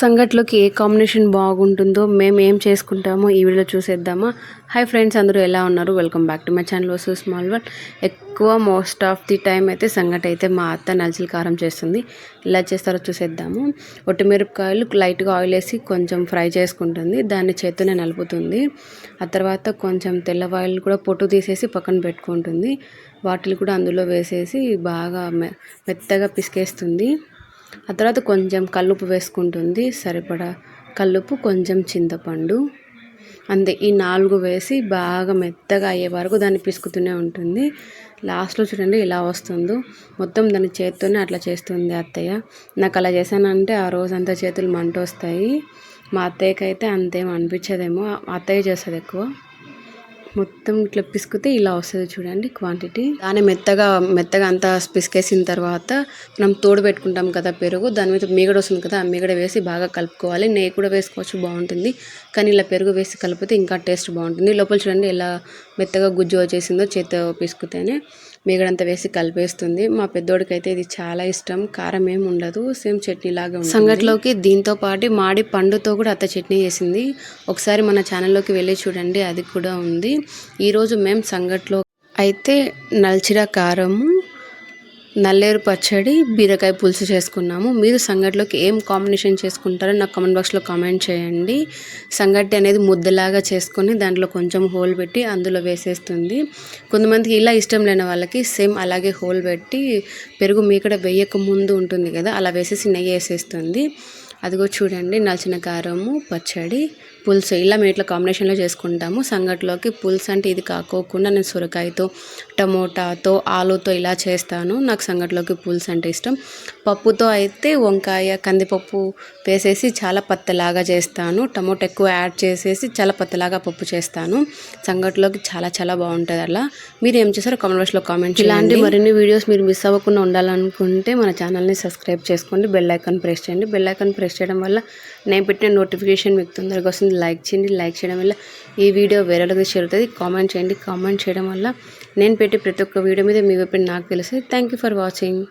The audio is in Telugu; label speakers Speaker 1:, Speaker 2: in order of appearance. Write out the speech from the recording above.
Speaker 1: సంగట్లోకి ఏ కాంబినేషన్ బాగుంటుందో మేము ఏం చేసుకుంటామో ఈ వీడియో చూసేద్దామా. హాయ్ ఫ్రెండ్స్ అందరూ ఎలా ఉన్నారు? Welcome back to my channel వస్తూ స్మాల్ వన్ ఎక్కువ మోస్ట్ ఆఫ్ ది టైం అయితే సంగటి అయితే మా అత్త నలిచిల కారం చేస్తుంది. ఎలా చేస్తారో చూసేద్దాము. ఒట్టిమిరపకాయలు లైట్గా ఆయిల్ వేసి కొంచెం ఫ్రై చేసుకుంటుంది. దాన్ని చేత్తోనే నలుపుతుంది. ఆ తర్వాత కొంచెం తెల్లవాయిల్ కూడా పొట్టు తీసేసి పక్కన పెట్టుకుంటుంది. వాటిని కూడా అందులో వేసేసి బాగా మె మెత్తగా పిసికేస్తుంది. ఆ తర్వాత కొంచెం కల్లుపు వేసుకుంటుంది సరిపడా కల్లుపు కొంచెం చింతపండు. అంతే ఈ నాలుగు వేసి బాగా మెత్తగా అయ్యే వరకు దాన్ని పిసుకుతూనే ఉంటుంది. లాస్ట్లో చూడండి ఇలా వస్తుందో. మొత్తం దాని చేత్తోనే అట్లా చేస్తుంది అత్తయ్య. నాకు అలా చేశానంటే ఆ రోజంతా చేతులు మంట వస్తాయి మా అత్తయ్యకి అయితే అంతేం అనిపించదేమో. అత్తయ్య చేస్తుంది ఎక్కువ. మొత్తం ఇట్లా పిసికితే ఇలా వస్తుంది చూడండి క్వాంటిటీ దాన్ని మెత్తగా మెత్తగా అంతా పిసికేసిన తర్వాత మనం తోడు పెట్టుకుంటాం కదా పెరుగు దాని మీద మీగడ వస్తుంది కదా ఆ మీగడ వేసి బాగా కలుపుకోవాలి. నెయ్యి కూడా వేసుకోవచ్చు బాగుంటుంది. కానీ ఇలా పెరుగు వేసి కలిపితే ఇంకా టేస్ట్ బాగుంటుంది. లోపల చూడండి ఎలా మెత్తగా గుజ్జు వచ్చేసిందో చేత పిసుకుతేనే మీగడంతా వేసి కలిపేస్తుంది. మా పెద్దోడికైతే అయితే ఇది చాలా ఇష్టం. కారం ఏమి ఉండదు. సేమ్ చట్నీ లాగా సంగట్లోకి దీంతో పాటు మాడి పండుతో కూడా అత్త చట్నీ చేసింది. ఒకసారి మన ఛానల్లోకి వెళ్ళి చూడండి అది కూడా ఉంది. ఈరోజు మేము సంగట్లో అయితే నల్చిర కారము నల్లేరు పచ్చడి బీరకాయ పులుసు చేసుకున్నాము. మీరు సంగటిలోకి ఏం కాంబినేషన్ చేసుకుంటారో నాకు కామెంట్ బాక్స్లో కామెంట్ చేయండి. సంగటి అనేది ముద్దలాగా చేసుకొని దాంట్లో కొంచెం హోల్ పెట్టి అందులో వేసేస్తుంది. కొంతమందికి ఇలా ఇష్టం లేని వాళ్ళకి సేమ్ అలాగే హోల్ పెట్టి పెరుగు మీకడ వేయక ముందు ఉంటుంది కదా అలా వేసేసి నెయ్యి వేసేస్తుంది. అదిగో చూడండి నలిచిన కారము పచ్చడి. పులుసు ఇలా మేము ఇట్లా కాంబినేషన్లో చేసుకుంటాము. సంగట్లోకి పులుసు అంటే ఇది కాకోకుండా నేను సొరకాయతో టమోటాతో ఆలుతో ఇలా చేస్తాను. నాకు సంగట్లోకి పులుసు అంటే ఇష్టం. పప్పుతో అయితే వంకాయ కందిపప్పు వేసేసి చాలా పత్తలాగా చేస్తాను. టమోటా ఎక్కువ యాడ్ చేసేసి చాలా పత్తలాగా పప్పు చేస్తాను. సంగట్లోకి చాలా చాలా బాగుంటుంది అలా. మీరు ఏం చేస్తారో కామెంట్ బాక్స్లో కామెంట్ ఇలాంటి మరిన్ని వీడియోస్ మీరు మిస్ అవ్వకుండా ఉండాలనుకుంటే మన ఛానల్ని సబ్స్క్రైబ్ చేసుకోండి. బెల్ ఐకాన్ ప్రెస్ చేయండి. బెల్ ఐకాన్ ప్రెస్ చేయడం వల్ల నేను పెట్టిన నోటిఫికేషన్ మీకు తొందరగా వస్తుంది. లైక్ చేయండి లైక్ చేయడం వల్ల ఈ వీడియో వేరేలోకి షేర్ అవుతుంది కామెంట్ చేయండి కామెంట్ చేయడం వల్ల నేను పెట్టి ప్రతి ఒక్క వీడియో మీద మీ ఒపీనియన్ నాకు తెలుస్తుంది. Thank you for watching